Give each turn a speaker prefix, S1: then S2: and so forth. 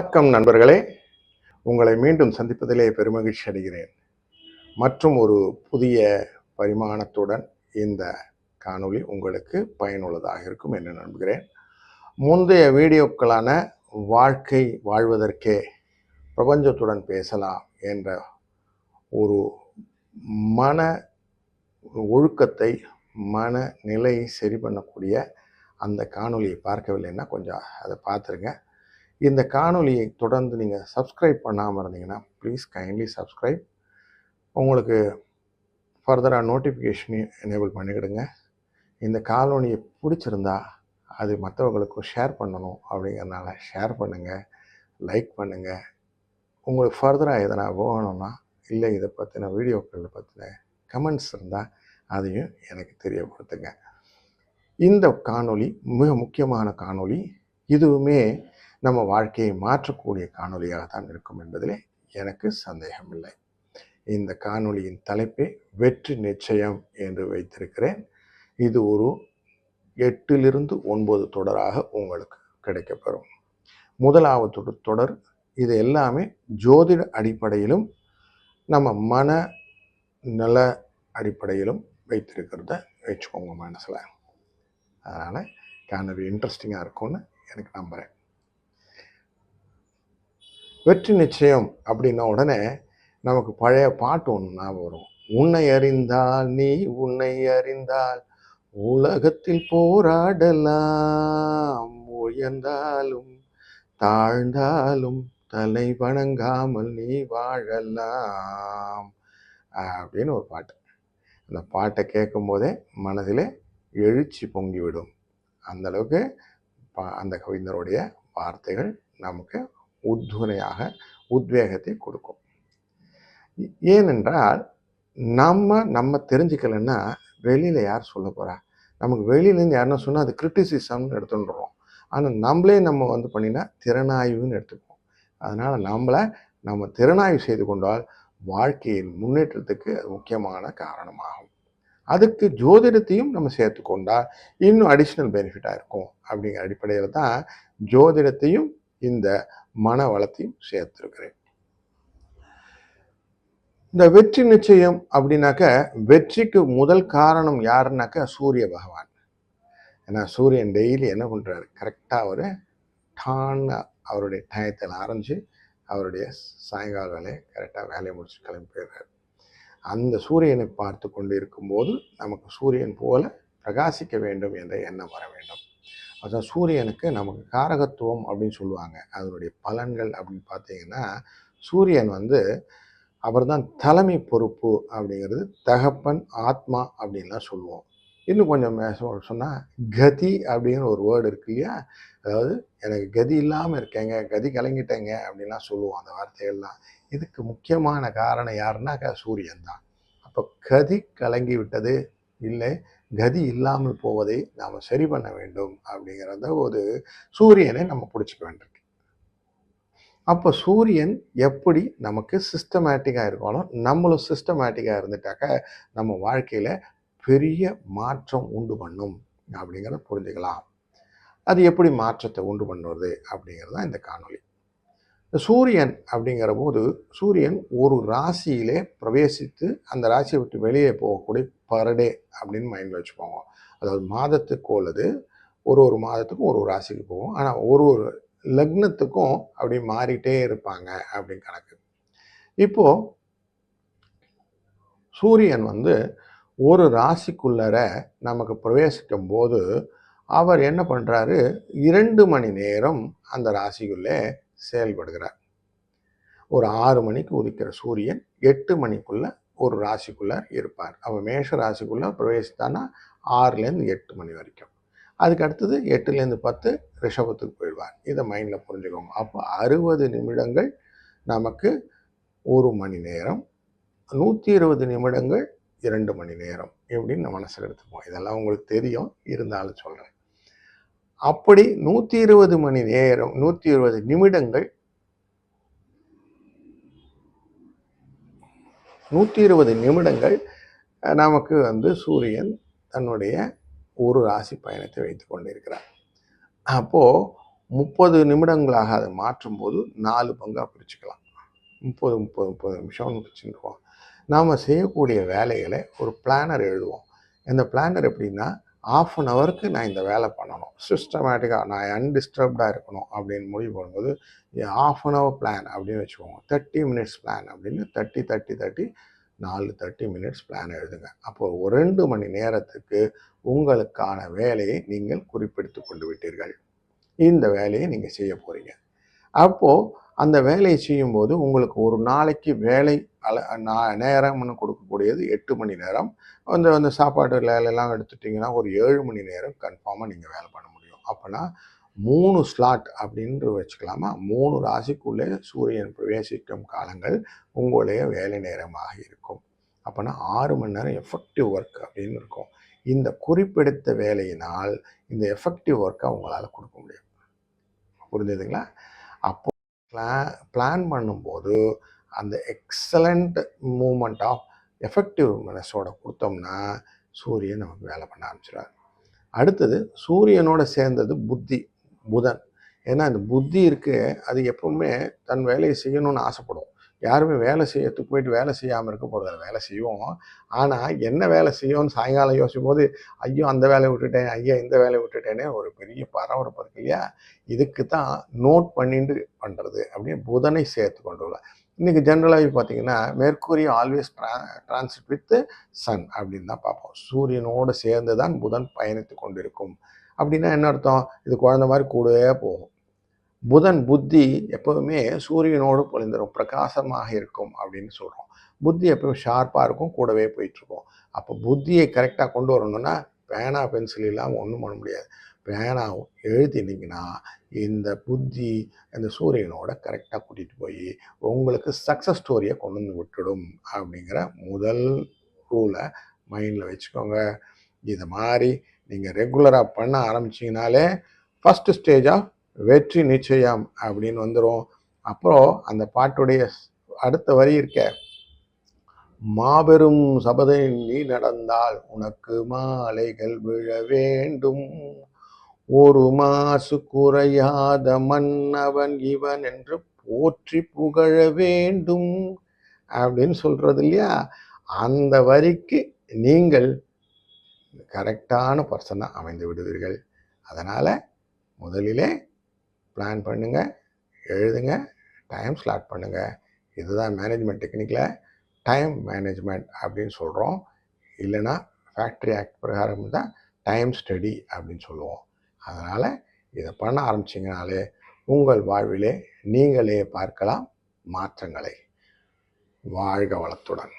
S1: வணக்கம் நண்பர்களே. உங்களை மீண்டும் சந்திப்பதிலே பெருமகிழ்ச்சி அடைகிறேன். மற்றும் ஒரு புதிய பரிமாணத்துடன் இந்த காணொளி உங்களுக்கு பயனுள்ளதாக இருக்கும் என்று நம்புகிறேன். முந்தைய வீடியோக்களான வாழ்க்கை வாழ்வதற்கே பிரபஞ்சத்துடன் பேசலாம் என்ற ஒரு மன ஒழுக்கத்தை மன நிலையை சரி பண்ணக்கூடிய அந்த காணொலியை பார்க்கவில்லைன்னா கொஞ்சம் அதை பார்த்துருங்க. இந்த காணொலியை தொடர்ந்து நீங்கள் சப்ஸ்கிரைப் பண்ணாமல் இருந்தீங்கன்னா ப்ளீஸ் கைண்ட்லி சப்ஸ்கிரைப் உங்களுக்கு ஃபர்தராக நோட்டிஃபிகேஷன் எனேபிள் பண்ணிக்கிடுங்க. இந்த காணொலியை பிடிச்சிருந்தா அது மற்றவங்களுக்கும் ஷேர் பண்ணணும் அப்படிங்கிறனால ஷேர் பண்ணுங்கள் லைக் பண்ணுங்கள் உங்களுக்கு ஃபர்தராக எதனா போகணும்னா இல்லை இதை பற்றின வீடியோக்களில் பற்றின கமெண்ட்ஸ் இருந்தால் அதையும் எனக்கு தெரியப்படுத்துங்க. இந்த காணொளி மிக முக்கியமான காணொளி. இதுவுமே நம்ம வாழ்க்கையை மாற்றக்கூடிய காணொளியாக தான் இருக்கும் என்பதிலே எனக்கு சந்தேகமில்லை. இந்த காணொலியின் தலைப்பே வெற்றி நிச்சயம் என்று வைத்திருக்கிறேன். இது ஒரு எட்டிலிருந்து ஒன்பது தொடராக உங்களுக்கு கிடைக்கப்பெறும். முதலாவது தொடர். இது எல்லாமே ஜோதிட அடிப்படையிலும் நம்ம மன நல அடிப்படையிலும் வைத்திருக்கிறத வச்சுக்கோங்க மனசில். அதனால் காணொலி இன்ட்ரெஸ்டிங்காக இருக்கும்னு எனக்கு நம்புகிறேன் வெற்றி நிச்சயம் அப்படின்ன உடனே நமக்கு பழைய பாட்டு ஒன்று ஞாபகம் வரும். உன்னை அறிந்தால் நீ உன்னை அறிந்தால் உலகத்தில் போராடலாம். உயர்ந்தாலும் தாழ்ந்தாலும் தலை வணங்காமல் நீ வாழலாம். அப்படின்னு ஒரு பாட்டு. அந்த பாட்டை கேட்கும் போதே மனதிலே எழுச்சி பொங்கிவிடும். அந்தளவுக்கு பா- அந்த கவிஞருடைய வார்த்தைகள் நமக்கு உத்வனையாக உத்வேகத்தை கொடுக்கும். ஏனென்றால் நம்ம நம்ம தெரிஞ்சுக்கலைன்னா வெளியில் யார் சொல்ல போகிறா நமக்கு வெளியிலேருந்து யாருன்னா சொன்னால் அது கிரிட்டிசிசம்னு எடுத்துட்டுறோம் ஆனால் நம்மளே நம்ம வந்து பண்ணினா திறனாய்வுன்னு எடுத்துக்குவோம். அதனால் நம்மளை நம்ம திறனாய்வு செய்து கொண்டால் வாழ்க்கையின் முன்னேற்றத்துக்கு அது முக்கியமான காரணமாகும். அதுக்கு ஜோதிடத்தையும் நம்ம சேர்த்து கொண்டால் இன்னும் அடிஷ்னல் பெனிஃபிட்டாக இருக்கும் அப்படிங்கிற அடிப்படையில் தான் ஜோதிடத்தையும் இந்த மன வளத்தையும் சேர்த்திருக்கிறேன். இந்த வெற்றி நிச்சயம் அப்படின்னாக்க வெற்றிக்கு முதல் காரணம் யாருன்னாக்க சூரிய பகவான். ஏன்னா சூரியன் டெய்லி என்ன பண்ணுறாரு கரெக்டாக அவர் டான்னு அவருடைய டயத்தில் ஆரம்பித்து அவருடைய சாயங்கால வேலையை கரெக்டாக வேலையை முடிச்சு கிளம்பி போயிடுறாரு. அந்த சூரியனை பார்த்து கொண்டு இருக்கும்போது நமக்கு சூரியன் போல பிரகாசிக்க வேண்டும் என்ற எண்ணம் வர வேண்டும். அதான் சூரியனுக்கு நமக்கு காரகத்துவம் அப்படின்னு சொல்லுவாங்க. அதனுடைய பலன்கள் அப்படின்னு பார்த்தீங்கன்னா சூரியன் வந்து அவர் தான் தலைமை பொறுப்பு அப்படிங்கிறது தகப்பன் ஆத்மா அப்படின்லாம் சொல்லுவோம். இன்னும் கொஞ்சம் சொன்னால் கதி அப்படிங்கிற ஒரு வேர்டு இருக்கு இல்லையா? அதாவது எனக்கு கதி இல்லாமல் இருக்கேங்க கதி கலங்கிட்டேங்க அப்படின்லாம் சொல்லுவோம் அந்த வார்த்தைகள்லாம். இதுக்கு முக்கியமான காரணம் யாருன்னாக்கா சூரியன் தான் அப்போ கதி கலங்கி விட்டது இல்லை கதி இல்லாமல் போவதை நாம் சரி பண்ண வேண்டும் அப்படிங்கிறத ஒரு சூரியனை நம்ம பிடிச்சிக்க வேண்டியிருக்கு. அப்போ சூரியன் எப்படி நமக்கு சிஸ்டமேட்டிக்காக இருக்கணும் நம்மளும் சிஸ்டமேட்டிக்காக இருந்துட்டாக்க நம்ம வாழ்க்கையில் பெரிய மாற்றம் உண்டு பண்ணும் அப்படிங்கிறத புரிஞ்சுக்கலாம். அது எப்படி மாற்றத்தை உண்டு பண்ணுவது அப்படிங்கிறது தான் இந்த காணொளி. சூரியன் அப்படிங்கிற போது சூரியன் ஒரு ராசியிலே பிரவேசித்து அந்த ராசியை விட்டு வெளியே போகக்கூடிய பர்டே அப்படின்னு மைண்டில் வச்சுப்போங்க அதாவது மாதத்துக்கு உள்ளது ஒரு ஒரு மாதத்துக்கும் ஒரு ஒரு ராசிக்கு போகும் ஆனால் ஒரு ஒரு லக்னத்துக்கும் அப்படி மாறிட்டே இருப்பாங்க அப்படின்னு கணக்கு. இப்போ சூரியன் வந்து ஒரு ராசிக்குள்ளர நமக்கு பிரவேசிக்கும் போது அவர் என்ன பண்ணுறாரு இரண்டு மணி நேரம் அந்த ராசிக்குள்ளே செயல்படுகிறார். ஒரு ஆறு மணிக்கு உதிக்கிற சூரியன் எட்டு மணிக்குள்ள ஒரு ராசிக்குள்ளே இருப்பார். அவள் மேஷ ராசிக்குள்ளே பிரவேசித்தானா ஆறுலேருந்து எட்டு மணி வரைக்கும். அதுக்கு அடுத்தது எட்டுலேருந்து பத்து ரிஷபத்துக்கு போயிடுவார். இதை மைண்டில் புரிஞ்சுக்கோங்க. அப்போ அறுபது நிமிடங்கள் நமக்கு ஒரு மணி நேரம் நூற்றி இருபது நிமிடங்கள் இரண்டு மணி நேரம் எப்படின்னு நம்ம மனசில் எடுத்துப்போம். இதெல்லாம் உங்களுக்கு தெரியும். இருந்தாலும் சொல்கிறேன் அப்படி நூற்றி இருபது மணி நேரம் நூற்றி இருபது நிமிடங்கள் நூற்றி இருபது நிமிடங்கள் நமக்கு வந்து சூரியன் தன்னுடைய ஒரு ராசி பயணத்தை வைத்து கொண்டிருக்கிறார். அப்போது முப்பது நிமிடங்களாக அதை மாற்றும்போது நாலு பங்காக பிரிச்சுக்கலாம். முப்பது முப்பது முப்பது நிமிஷம்னு பிரிச்சுருக்கோம் நாம் செய்யக்கூடிய வேலைகளை ஒரு பிளானர் எழுதுவோம். இந்த பிளானர் எப்படின்னா ஆஃப் அன் ஹவருக்கு நான் இந்த வேலை பண்ணணும். சிஸ்டமேட்டிக்காக நான் அன்டிஸ்டர்ப்டாக இருக்கணும் அப்படின்னு முடிவு பண்ணும்போது ஆஃப் அன் ஹவர் பிளான் அப்படின்னு வச்சுக்கோங்க. தேர்ட்டி மினிட்ஸ் பிளான் அப்படின்னு தேர்ட்டி தேர்ட்டி தேர்ட்டி நாலு தேர்ட்டி மினிட்ஸ் பிளான் எழுதுங்க. அப்போது ஒரு ரெண்டு மணி நேரத்துக்கு உங்களுக்கான வேலையை நீங்கள் குறிப்பிடுத்து கொண்டு விட்டீர்கள். இந்த வேலையை நீங்கள் செய்ய போகிறீங்க அப்போது அந்த வேலையை செய்யும்போது உங்களுக்கு ஒரு நாளைக்கு வேலை அல நான் இருக்கக்கூடியது எட்டு மணி நேரம். அந்த அந்த சாப்பாடு வேலையெல்லாம் எடுத்துட்டிங்கன்னா ஒரு ஏழு மணி நேரம் கன்ஃபார்மாக நீங்கள் வேலை பண்ண முடியும். அப்போனா மூணு ஸ்லாட் அப்படின்னு வச்சுக்கலாமா? மூணு ராசிக்குள்ளே சூரியன் பிரவேசிக்கும் காலங்கள் உங்களுடைய வேலை நேரமாக இருக்கும். அப்போனா ஆறு மணி நேரம் எஃபெக்டிவ் ஒர்க் அப்படின்னு இருக்கும். இந்த குறிப்பிடுத்த வேலையினால் இந்த எஃபெக்டிவ் ஒர்க்கை அவங்களால கொடுக்க முடியும். புரிஞ்சுதுங்களா? அப்போ பிளான் பிளான் பண்ணும்போது அந்த எக்ஸலண்ட் மூமெண்ட் ஆஃப் எஃபெக்டிவ் மனசோட கொடுத்தோம்னா சூரியன் நமக்கு வேலை பண்ண ஆரம்பிச்சிடாரு அடுத்தது சூரியனோட சேர்ந்தது புத்தி புதன். ஏன்னா அந்த புத்தி இருக்கு அது எப்பவுமே தன் வேலையை செய்யணும்னு ஆசைப்படும். யாருமே வேலை செய்யறதுக்கு போயிட்டு வேலை செய்யாமல் இருக்க போகிறதில்ல வேலை செய்வோம். ஆனால் என்ன வேலை செய்யும்னு சாயங்காலம் யோசிக்கும் போது ஐயோ அந்த வேலையை விட்டுட்டேன் ஐயா இந்த வேலையை விட்டுட்டேனே ஒரு பெரிய பரபரப்பு இருக்கு இல்லையா? இதுக்கு தான் நோட் பண்ணிட்டு பண்ணுறது அப்படின்னு புதனை சேர்த்து கொண்டு இன்றைக்கி ஜென்ரலாகவே பார்த்தீங்கன்னா மேற்கூரி ஆல்வேஸ் ட்ரா டிரான்சிட் வித் சன் அப்படின்னு தான் பார்ப்போம். சூரியனோடு சேர்ந்து தான் புதன் பயணித்து கொண்டிருக்கும். அப்படின்னா என்ன அர்த்தம்? இது குழந்த மாதிரி கூடவே போகும். புதன் புத்தி எப்போதுமே சூரியனோடு பொழிந்துடும் பிரகாசமாக இருக்கும் அப்படின்னு சொல்கிறோம் புத்தி எப்பவும் ஷார்ப்பாக இருக்கும் கூடவே போயிட்டுருக்கும் அப்போ புத்தியை கரெக்டாக கொண்டு வரணும்னா பேனா பென்சில் இல்லாமல் ஒன்றும் பண்ண முடியாது. பேனாவும் எழுதினீங்கன்னா இந்த புத்தி இந்த சூரியனோட கரெக்டாக கூட்டிகிட்டு போய் உங்களுக்கு சக்ஸஸ் ஸ்டோரியை கொண்டு வந்து விட்டுடும் அப்படிங்கிற முதல் ரூலை மைண்டில் வச்சுக்கோங்க. இது மாதிரி நீங்கள் ரெகுலராக பண்ண ஆரம்பிச்சிங்கனாலே ஃபஸ்ட்டு ஸ்டேஜ் ஆஃப் வெற்றி நிச்சயம் அப்படின்னு வந்துடும் அப்புறம் அந்த பாட்டுடைய அடுத்த வரி இருக்க மாபெரும் சபதை நீ நடந்தால் உனக்கு மாலைகள் விழ வேண்டும். ஒரு மாசு குறையாத மன்னவன் இவன் என்று போற்றி புகழ வேண்டும் அப்படின்னு சொல்கிறது இல்லையா? அந்த வரிக்கு நீங்கள் கரெக்டான பர்சனாக அமைந்து விடுவீர்கள். அதனால் முதலிலே பிளான் பண்ணுங்கள் எழுதுங்க டைம் ஸ்லாட் பண்ணுங்கள் இதுதான் மேனேஜ்மெண்ட் டெக்னிக்கில் டைம் மேனேஜ்மெண்ட் அப்படின்னு சொல்கிறோம் இல்லைன்னா ஃபேக்ட்ரி ஆக்ட் பிரகாரம் தான் டைம் ஸ்டடி அப்படின்னு சொல்லுவோம். அதனால் இதை பண்ண ஆரம்பிச்சிங்கனாலே உங்கள் வாழ்விலே நீங்களே பார்க்கலாம் மாற்றங்களை. வாழ்க வளத்துடன்.